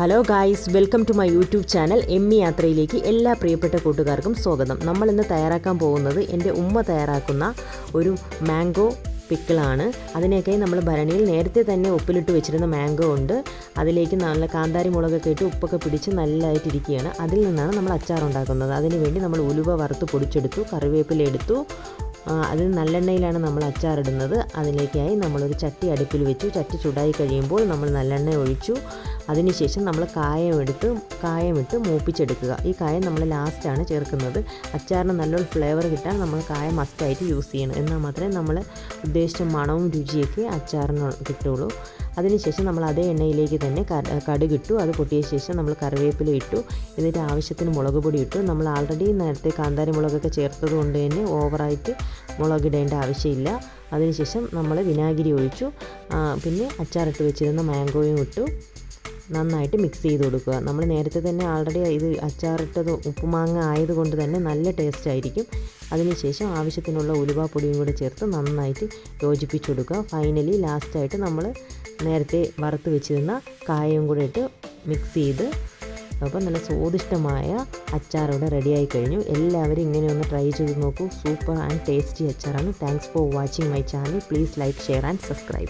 Hello guys welcome to my YouTube channel M E യാത്രയിലേക്ക് എല്ലാ പ്രിയപ്പെട്ട കൂട്ടുകാർക്കും സ്വാഗതം. നമ്മൾ ഇന്ന് തയ്യാറാക്കാൻ പോകുന്നത് എന്റെ ഉമ്മ തയ്യാറാക്കുന്ന ഒരു മാംഗോ പിക്കിളാണ്. അതിനൊക്കെ നമ്മൾ ഭരണിയിൽ നേരത്തെ തന്നെ ഉപ്പിലിട്ട് വെച്ചിരുന്ന മാംഗോ ഉണ്ട്. അതിലേക്ക് നല്ല കാന്താരി മുളകൊക്കെ ഇട്ട് ഉപ്പൊക്കെ പിടിച്ച് നല്ലതായിട്ടിരിക്കുകയാണ് അതിൽ നിന്നാണ് നമ്മൾ അച്ചാർ ഉണ്ടാക്കുന്നത്. അതിനുവേണ്ടി നമ്മൾ ഉലുവ വറുത്ത് പൊടിച്ചെടുത്തു കറിവേപ്പില എടുത്തു. അതിൽ നല്ലെണ്ണയിലാണ് നമ്മൾ അച്ചാറിടുന്നത് അതിലേക്കായി നമ്മളൊരു ചട്ടി അടുപ്പിൽ വെച്ചു. ചട്ടി ചൂടായി കഴിയുമ്പോൾ നമ്മൾ നല്ലെണ്ണ ഒഴിച്ചു. അതിനുശേഷം നമ്മൾ കായം എടുത്ത് കായമിട്ട് മൂപ്പിച്ചെടുക്കുക. ഈ കായം നമ്മൾ ലാസ്റ്റാണ് ചേർക്കുന്നത്. അച്ചാറിന് നല്ലൊരു ഫ്ലേവർ കിട്ടാൻ നമ്മൾ കായം മസ്റ്റായിട്ട് യൂസ് ചെയ്യണം. എന്നാൽ മാത്രമേ നമ്മൾ ഉദ്ദേശിച്ച മണവും രുചിയൊക്കെ അച്ചാറിന് കിട്ടുള്ളൂ. അതിനുശേഷം നമ്മൾ അതേ എണ്ണയിലേക്ക് തന്നെ കടുകിട്ടു അത് പൊട്ടിയ ശേഷം നമ്മൾ കറിവേപ്പില ഇട്ടു. എന്നിട്ട് ആവശ്യത്തിന് മുളക് പൊടി ഇട്ടു. നമ്മൾ ആൾറെഡി നേരത്തെ കാന്താരി മുളകൊക്കെ ചേർത്തത് കൊണ്ട് തന്നെ ഓവറായിട്ട് മുളകിടേണ്ട ആവശ്യമില്ല. അതിനുശേഷം നമ്മൾ വിനാഗിരി ഒഴിച്ചു. പിന്നെ അച്ചാറിട്ട് വെച്ചിരുന്ന മാംഗോയും ഇട്ടു. നന്നായിട്ട് മിക്സ് ചെയ്ത് കൊടുക്കുക. നമ്മൾ നേരത്തെ തന്നെ ആൾറെഡി ഇത് അച്ചാറിട്ടത് ഉപ്പുമാങ്ങ ആയതുകൊണ്ട് തന്നെ നല്ല ടേസ്റ്റ് ആയിരിക്കും. അതിനുശേഷം ആവശ്യത്തിനുള്ള ഉലുവാപ്പൊടിയും കൂടെ ചേർത്ത് നന്നായിട്ട് യോജിപ്പിച്ച് കൊടുക്കുക. ഫൈനലി ലാസ്റ്റായിട്ട് നമ്മൾ നേരത്തെ വറുത്ത് വെച്ചിരുന്ന കായയും കൂടെ ഇട്ട് മിക്സ് ചെയ്ത് അപ്പോൾ നല്ല സ്വാദിഷ്ടമായ അച്ചാർ ഇവിടെ റെഡിയായി കഴിഞ്ഞു. എല്ലാവരും ഇങ്ങനെ ഒന്ന് ട്രൈ ചെയ്ത് നോക്കൂ. സൂപ്പർ ആൻഡ് ടേസ്റ്റി അച്ചാറാണ്. Thanks for watching my channel please like share and subscribe